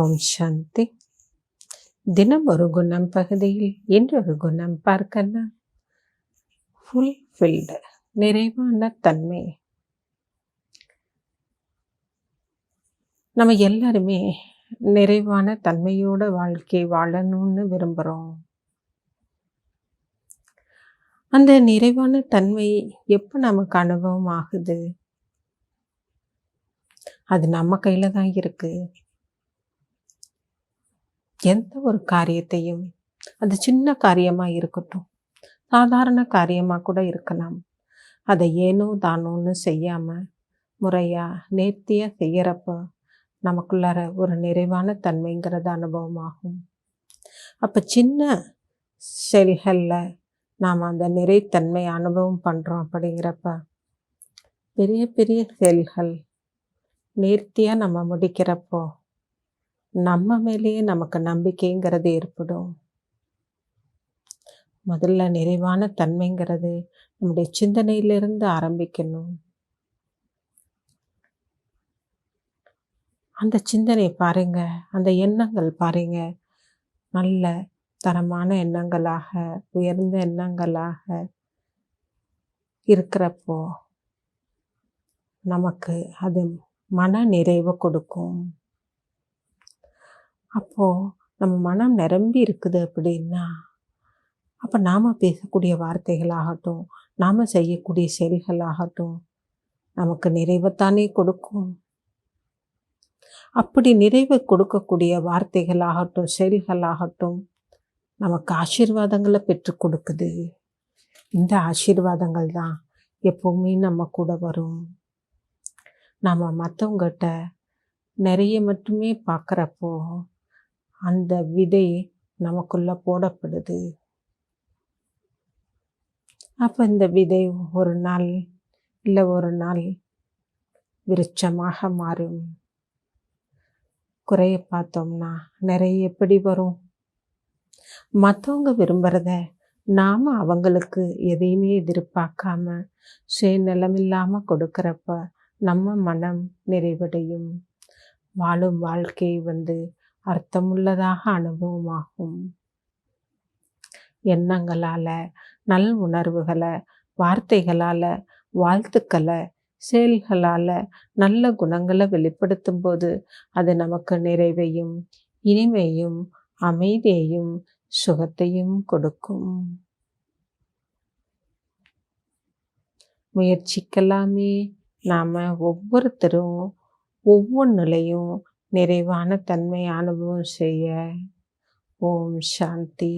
ஓம் சாந்தி. தினம் ஒரு குணம் பகுதியில் இன்றொரு குணம் பார்க்கலாம். ஃபுல்ஃபில்டு நிறைவான தன்மை. நம்ம எல்லாருமே நிறைவான தன்மையோட வாழ்க்கை வாழணும்னு விரும்புகிறோம் அந்த நிறைவான தன்மை எப்போ நமக்கு அனுபவம் ஆகுது? அது நம்ம கையில் தான் இருக்குது எந்த ஒரு காரியத்தையும் அது சின்ன காரியமாக இருக்கட்டும் சாதாரண காரியமாக கூட இருக்கலாம். அதை ஏனோ தானோன்னு செய்யாமல் முறையாக நேர்த்தியாக செய்கிறப்ப நமக்குள்ளார ஒரு நிறைவான தன்மைங்கிறது அனுபவமாகும். அப்போ சின்ன செயல்களில் நாம் அந்த நிறைத்தன்மை அனுபவம் பண்ணுறோம் அப்படிங்கிறப்ப பெரிய பெரிய செயல்கள் நேர்த்தியாக நம்ம முடிக்கிறப்போ நம்ம மேலேயே நமக்கு நம்பிக்கைங்கிறது ஏற்படும். முதல்ல நிறைவான தன்மைங்கிறது நம்முடைய சிந்தனையிலிருந்து ஆரம்பிக்கணும். அந்த சிந்தனை பாருங்க அந்த எண்ணங்கள் பாருங்க. நல்ல தரமான எண்ணங்களாக உயர்ந்த எண்ணங்களாக இருக்கிறப்போ நமக்கு அது மன நிறைவை கொடுக்கும். அப்போது நம்ம மனம் நிரம்பி இருக்குது அப்படின்னா அப்போ நாம் பேசக்கூடிய வார்த்தைகளாகட்டும் நாம் செய்யக்கூடிய செயல்களாகட்டும் நமக்கு நிறைவைத்தானே கொடுக்கும். அப்படி நிறைவை கொடுக்கக்கூடிய வார்த்தைகளாகட்டும் செயல்களாகட்டும் நமக்கு ஆசீர்வாதங்களை பெற்று கொடுக்குது. இந்த ஆசீர்வாதங்கள் தான் எப்போவுமே நம்ம கூட வரும். நாம் மற்றவங்கிட்ட நிறைய மட்டுமே பார்க்குறப்போ அந்த விதை நமக்குள்ளே போடப்படுது. அப்போ இந்த விதை ஒரு நாள் இல்லை ஒரு நாள் விருட்சமாக மாறும். குறைய பார்த்தோம்னா நிறைய எப்படி வரும்? மற்றவங்க விரும்புகிறத நாம் அவங்களுக்கு எதையுமே எதிர்பார்க்காம சுயநலமில்லாமல் கொடுக்குறப்ப நம்ம மனம் நிறைவடையும். வாழும் வாழ்க்கை வந்து அர்த்தமுள்ளதாக அனுபவமாகும். எண்ணங்களால் நல் உணர்வுகளை வார்த்தைகளால் வாழ்த்துக்களை செயல்களால் நல்ல குணங்களை வெளிப்படுத்தும் போது அது நமக்கு நிறைவையும் இனிமையும் அமைதியையும் சுகத்தையும் கொடுக்கும். முயற்சிக்கலாமே. நாம் ஒவ்வொருத்தரும் ஒவ்வொன்றுலையும் நிறைவான தன்மை அனுபவம் செய்ய. ஓம் சாந்தி.